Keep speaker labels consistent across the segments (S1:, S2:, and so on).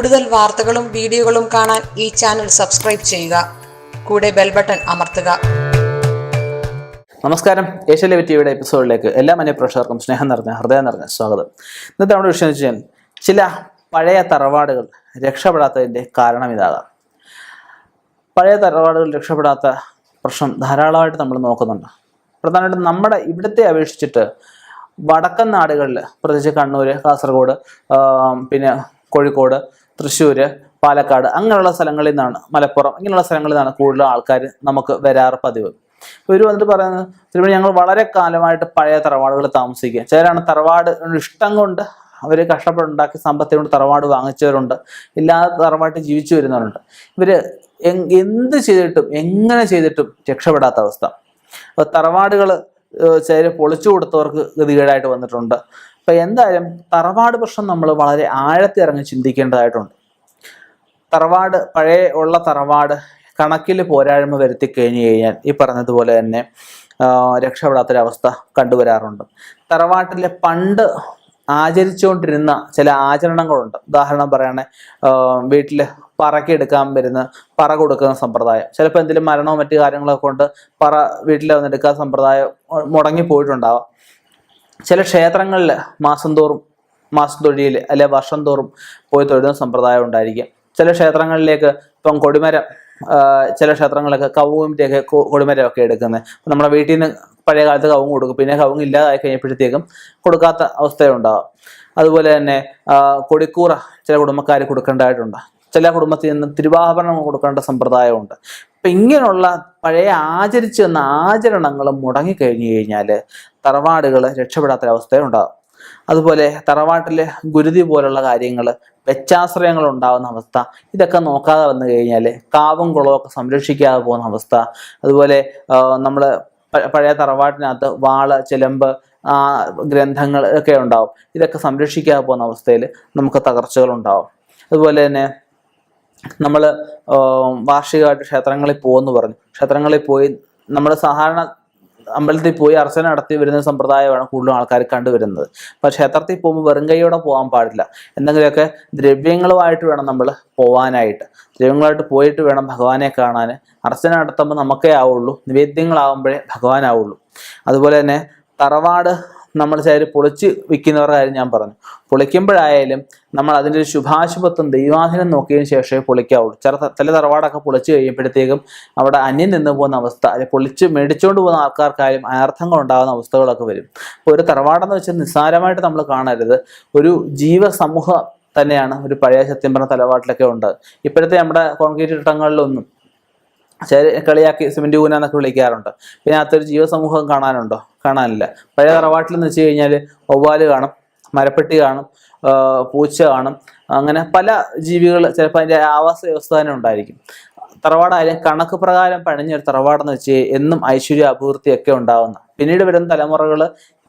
S1: കൂടുതൽ വാർത്തകളും വീഡിയോകളും കാണാൻ ഈ ചാനൽ സബ്സ്ക്രൈബ് ചെയ്യുക. കൂടെ ബെൽ ബട്ടൺ അമർത്തുക.
S2: നമസ്കാരം. ഏഷ്യയിലെ ടിവിയുടെ എപ്പിസോഡിലേക്ക് എല്ലാ മന്യ പ്രേക്ഷകർക്കും സ്നേഹം നിറഞ്ഞ ഹൃദയം നിറഞ്ഞ സ്വാഗതം. ഇന്നത്തെ നമ്മുടെ വിഷയം വെച്ചാൽ ചില പഴയ തറവാടുകൾ രക്ഷപ്പെടാത്തതിന്റെ കാരണം ഇതാകാം. പഴയ തറവാടുകൾ രക്ഷപ്പെടാത്ത പ്രശ്നം ധാരാളമായിട്ട് നമ്മൾ നോക്കുന്നുണ്ട്. പ്രധാനമായിട്ടും നമ്മുടെ ഇവിടുത്തെ അപേക്ഷിച്ചിട്ട് വടക്കൻ നാടുകളിൽ പ്രത്യേകിച്ച് കണ്ണൂർ കാസർഗോഡ് പിന്നെ കോഴിക്കോട് തൃശ്ശൂർ പാലക്കാട് അങ്ങനെയുള്ള സ്ഥലങ്ങളിൽ നിന്നാണ് മലപ്പുറം ഇങ്ങനെയുള്ള സ്ഥലങ്ങളിൽ നിന്നാണ് കൂടുതൽ ആൾക്കാർ നമുക്ക് വരാറ് പതിവ്. ഇവർ വന്നിട്ട് പറയുന്നത് തിരുവനന്തപുരം ഞങ്ങൾ വളരെ കാലമായിട്ട് പഴയ തറവാടുകൾ താമസിക്കുക ചിലരാണ് തറവാട് ഇഷ്ടം കൊണ്ട് അവർ കഷ്ടപ്പെട്ടുണ്ടാക്കി സമ്പത്തി കൊണ്ട് തറവാട് വാങ്ങിച്ചവരുണ്ട്. ഇല്ലാതെ തറവാട്ട് ജീവിച്ചു വരുന്നവരുണ്ട്. ഇവർ എന്ത് ചെയ്തിട്ടും എങ്ങനെ ചെയ്തിട്ടും രക്ഷപ്പെടാത്ത അവസ്ഥ. അപ്പോൾ തറവാടുകൾ ചില പൊളിച്ചു കൊടുത്തവർക്ക് ഗതികേടായിട്ട് വന്നിട്ടുണ്ട്. അപ്പം എന്തായാലും തറവാട് പ്രശ്നം നമ്മൾ വളരെ ആഴത്തിൽ ഇറങ്ങി ചിന്തിക്കേണ്ടതായിട്ടുണ്ട്. തറവാട് പഴയ ഉള്ള തറവാട് കണക്കിൽ പോരായ്മ വരുത്തി കഴിഞ്ഞു കഴിഞ്ഞാൽ ഈ പറഞ്ഞതുപോലെ തന്നെ രക്ഷപ്പെടാത്തൊരവസ്ഥ കണ്ടുവരാറുണ്ട്. തറവാട്ടിലെ പണ്ട് ആചരിച്ചുകൊണ്ടിരുന്ന ചില ആചരണങ്ങളുണ്ട്. ഉദാഹരണം പറയുകയാണെ വീട്ടിൽ പറക്കെടുക്കാൻ വരുന്ന പറ കൊടുക്കുന്ന സമ്പ്രദായം. ചിലപ്പോൾ എന്തെങ്കിലും മരണമോ മറ്റു കാര്യങ്ങളൊക്കെ കൊണ്ട് പറ വീട്ടിൽ വന്നെടുക്കാൻ സമ്പ്രദായം മുടങ്ങി പോയിട്ടുണ്ടാവാം ചില ക്ഷേത്രങ്ങളിൽ മാസം തോറും മാസം തൊഴിയിൽ അല്ലെ വർഷം തോറും പോയി തൊഴുന്ന സമ്പ്രദായം ഉണ്ടായിരിക്കും. ചില ക്ഷേത്രങ്ങളിലേക്ക് ഇപ്പം കൊടിമരം ചില ക്ഷേത്രങ്ങളൊക്കെ കവുങ്ങിന്റെയൊക്കെ കൊടിമരമൊക്കെ എടുക്കുന്നത് നമ്മുടെ വീട്ടിൽ നിന്ന് പഴയ കാലത്ത് കവുങ്ങ് കൊടുക്കും. പിന്നെ കവുങ്ങ് ഇല്ലാതായി കഴിഞ്ഞപ്പോഴത്തേക്കും കൊടുക്കാത്ത അവസ്ഥയുണ്ടാകും അതുപോലെ തന്നെ കൊടിക്കൂറ ചില കുടുംബക്കാർ കൊടുക്കേണ്ടതായിട്ടുണ്ട്. ചില കുടുംബത്തിൽ നിന്ന് തിരുവാഭരണം കൊടുക്കേണ്ട സമ്പ്രദായമുണ്ട്. അപ്പം ഇങ്ങനെയുള്ള പഴയ ആചരിച്ചു വന്ന ആചരണങ്ങൾ മുടങ്ങിക്കഴിഞ്ഞു കഴിഞ്ഞാൽ തറവാടുകൾ രക്ഷപ്പെടാത്തൊരവസ്ഥയുണ്ടാകും അതുപോലെ തറവാട്ടിലെ ഗുരുതി പോലുള്ള കാര്യങ്ങൾ വെച്ചാശ്രയങ്ങൾ ഉണ്ടാകുന്ന അവസ്ഥ ഇതൊക്കെ നോക്കാതെ വന്നു കഴിഞ്ഞാൽ കാവും കുളവും ഒക്കെ സംരക്ഷിക്കാതെ പോകുന്ന അവസ്ഥ. അതുപോലെ നമ്മൾ പഴയ തറവാട്ടിനകത്ത് വാൾ ചിലമ്പ് ഗ്രന്ഥങ്ങൾ ഒക്കെ ഉണ്ടാവും. ഇതൊക്കെ സംരക്ഷിക്കാതെ പോകുന്ന അവസ്ഥയിൽ നമുക്ക് തകർച്ചകൾ ഉണ്ടാവും. അതുപോലെ തന്നെ നമ്മൾ വാർഷികമായിട്ട് ക്ഷേത്രങ്ങളിൽ പോകുമെന്ന് പറഞ്ഞു. ക്ഷേത്രങ്ങളിൽ പോയി നമ്മൾ സാധാരണ അമ്പലത്തിൽ പോയി അർച്ചന നടത്തി വരുന്ന സമ്പ്രദായമാണ് കൂടുതലും ആൾക്കാർ കണ്ടുവരുന്നത്. അപ്പൊ ക്ഷേത്രത്തിൽ പോകുമ്പോൾ വെറും കൈയോടെ പോകാൻ പാടില്ല. എന്തെങ്കിലുമൊക്കെ ദ്രവ്യങ്ങളുമായിട്ട് വേണം നമ്മൾ പോവാനായിട്ട്. ദ്രവ്യങ്ങളായിട്ട് പോയിട്ട് വേണം ഭഗവാനെ കാണാൻ. അർച്ചന നടത്തുമ്പോൾ നമുക്കേ ആവുള്ളൂ. നിവേദ്യങ്ങളാവുമ്പോഴേ ഭഗവാനാവുള്ളൂ. അതുപോലെ തന്നെ തറവാട് നമ്മൾ ചിലർ പൊളിച്ച് വിൽക്കുന്നവരുടെ കാര്യം ഞാൻ പറഞ്ഞു. പൊളിക്കുമ്പോഴായാലും നമ്മൾ അതിന്റെ ഒരു ശുഭാശുഭത്വം ദൈവാധീനം നോക്കിയതിന് ശേഷമേ പൊളിക്കാവുള്ളൂ. ചില തല തറവാടൊക്കെ പൊളിച്ച് കഴിയുമ്പോഴത്തേക്കും അവിടെ അന്യം നിന്ന് പോകുന്ന അവസ്ഥ അല്ലെ പൊളിച്ച് മേടിച്ചുകൊണ്ട് പോകുന്ന ആൾക്കാർക്കായാലും അനർത്ഥങ്ങൾ ഉണ്ടാകുന്ന അവസ്ഥകളൊക്കെ വരും. അപ്പോൾ ഒരു തറവാടെന്ന് വെച്ചാൽ നിസ്സാരമായിട്ട് നമ്മൾ കാണരുത്. ഒരു ജീവസമൂഹ തന്നെയാണ് ഒരു പഴയ സത്യം പറഞ്ഞ തലവാട്ടിലൊക്കെ ഉണ്ട്. ഇപ്പോഴത്തെ നമ്മുടെ കോൺക്രീറ്റ് ഇട്ടങ്ങളിലൊന്നും ചില കളിയാക്കി സിമെന്റ് കൂന എന്നൊക്കെ വിളിക്കാറുണ്ട്. പിന്നെ അകത്തൊരു ജീവസമൂഹം കാണാനുണ്ടോ? കാണാനില്ല. പഴയ തറവാട്ടിൽ എന്ന് വെച്ച് കഴിഞ്ഞാൽ ഒവ്വാൽ കാണും മരപ്പെട്ടി കാണും പൂച്ച കാണും അങ്ങനെ പല ജീവികൾ ചിലപ്പോൾ അതിന്റെ ആവാസ വ്യവസ്ഥ തന്നെ ഉണ്ടായിരിക്കും. തറവാടായാലും കണക്ക് പ്രകാരം പണിഞ്ഞൊരു തറവാടെന്ന് വെച്ച് എന്നും ഐശ്വര്യ അഭിവൃദ്ധിയൊക്കെ ഉണ്ടാവുന്ന. പിന്നീട് വരുന്ന തലമുറകൾ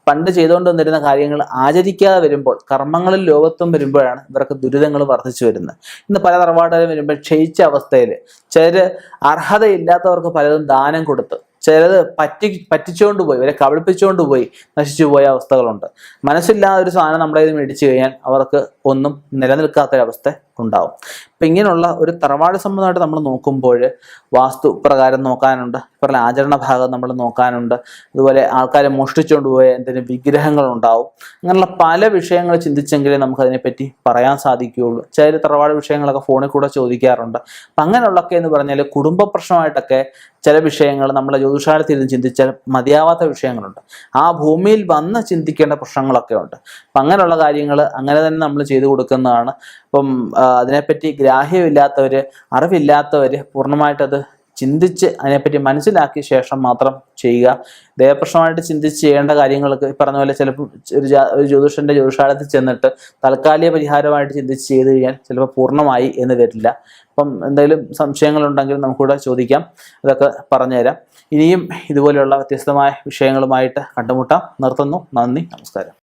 S2: പണ്ട് ചെയ്തുകൊണ്ട് വന്നിരുന്ന കാര്യങ്ങൾ ആചരിക്കാതെ വരുമ്പോൾ കർമ്മങ്ങളിൽ ലോകത്വം വരുമ്പോഴാണ് ഇവർക്ക് ദുരിതങ്ങൾ വർദ്ധിച്ചു വരുന്നത്. ഇന്ന് പല തറവാടുകളും വരുമ്പോൾ ക്ഷയിച്ച അവസ്ഥയിൽ ചിലര് അർഹതയില്ലാത്തവർക്ക് പലതും ദാനം കൊടുത്ത് ചിലത് പറ്റി പറ്റിച്ചുകൊണ്ട് പോയി ഇവരെ കബളിപ്പിച്ചുകൊണ്ട് പോയി നശിച്ചു പോയ അവസ്ഥകളുണ്ട്. മനസ്സില്ലാതെ ഒരു സാധനം നമ്മുടെ ഇത് മേടിച്ചു കഴിഞ്ഞാൽ അവർക്ക് ഒന്നും നിലനിൽക്കാത്തൊരവസ്ഥ ഉണ്ടാവും. അപ്പം ഇങ്ങനെയുള്ള ഒരു തറവാട് സംബന്ധമായിട്ട് നമ്മൾ നോക്കുമ്പോൾ വാസ്തു പ്രകാരം നോക്കാനുണ്ട് പറഞ്ഞ ആചരണ ഭാഗം നമ്മൾ നോക്കാനുണ്ട് അതുപോലെ ആൾക്കാരെ മോഷ്ടിച്ചുകൊണ്ട് പോയ എന്തെങ്കിലും വിഗ്രഹങ്ങൾ ഉണ്ടാവും. അങ്ങനെയുള്ള പല വിഷയങ്ങൾ ചിന്തിച്ചെങ്കിലേ നമുക്ക് അതിനെപ്പറ്റി പറയാൻ സാധിക്കുകയുള്ളൂ. ചില തറവാട് വിഷയങ്ങളൊക്കെ ഫോണിൽ കൂടെ ചോദിക്കാറുണ്ട്. അപ്പം അങ്ങനെയുള്ളൊക്കെ എന്ന് പറഞ്ഞാൽ കുടുംബ പ്രശ്നമായിട്ടൊക്കെ ചില വിഷയങ്ങൾ നമ്മളെ ജ്യോതിഷാലത്തിൽ ഇരുന്ന് ചിന്തിച്ചാൽ മതിയാവാത്ത വിഷയങ്ങളുണ്ട്. ആ ഭൂമിയിൽ വന്ന് ചിന്തിക്കേണ്ട പ്രശ്നങ്ങളൊക്കെ ഉണ്ട്. അപ്പം അങ്ങനെയുള്ള കാര്യങ്ങൾ അങ്ങനെ തന്നെ നമ്മൾ ചെയ്തു കൊടുക്കുന്നതാണ്. അപ്പം ആ, അതിനെപ്പറ്റി ഗ്രാഹ്യമില്ലാത്തവർ അറിവില്ലാത്തവർ പൂർണമായിട്ടത് ചിന്തിച്ച് അതിനെപ്പറ്റി മനസ്സിലാക്കിയ ശേഷം മാത്രം ചെയ്യുക. ദേഹപ്രശ്നമായിട്ട് ചിന്തിച്ച് ചെയ്യേണ്ട കാര്യങ്ങൾക്ക് പറഞ്ഞ പോലെ ചിലപ്പോൾ ഒരു ഒരു ജ്യോതിഷന്റെ ജ്യോതിഷാലയത്തിൽ ചെന്നിട്ട് താൽക്കാലിക പരിഹാരമായിട്ട് ചിന്തിച്ച് ചെയ്ത് കഴിഞ്ഞാൽ ചിലപ്പോൾ പൂർണമായി എന്ന് വരില്ല. അപ്പം എന്തെങ്കിലും സംശയങ്ങളുണ്ടെങ്കിൽ നമുക്കിവിടെ ചോദിക്കാം. അതൊക്കെ പറഞ്ഞുതരാം. ഇനിയും ഇതുപോലെയുള്ള വ്യത്യസ്തമായ വിഷയങ്ങളുമായിട്ട് കണ്ടുമുട്ടാം. നിർത്തുന്നു. നന്ദി. നമസ്കാരം.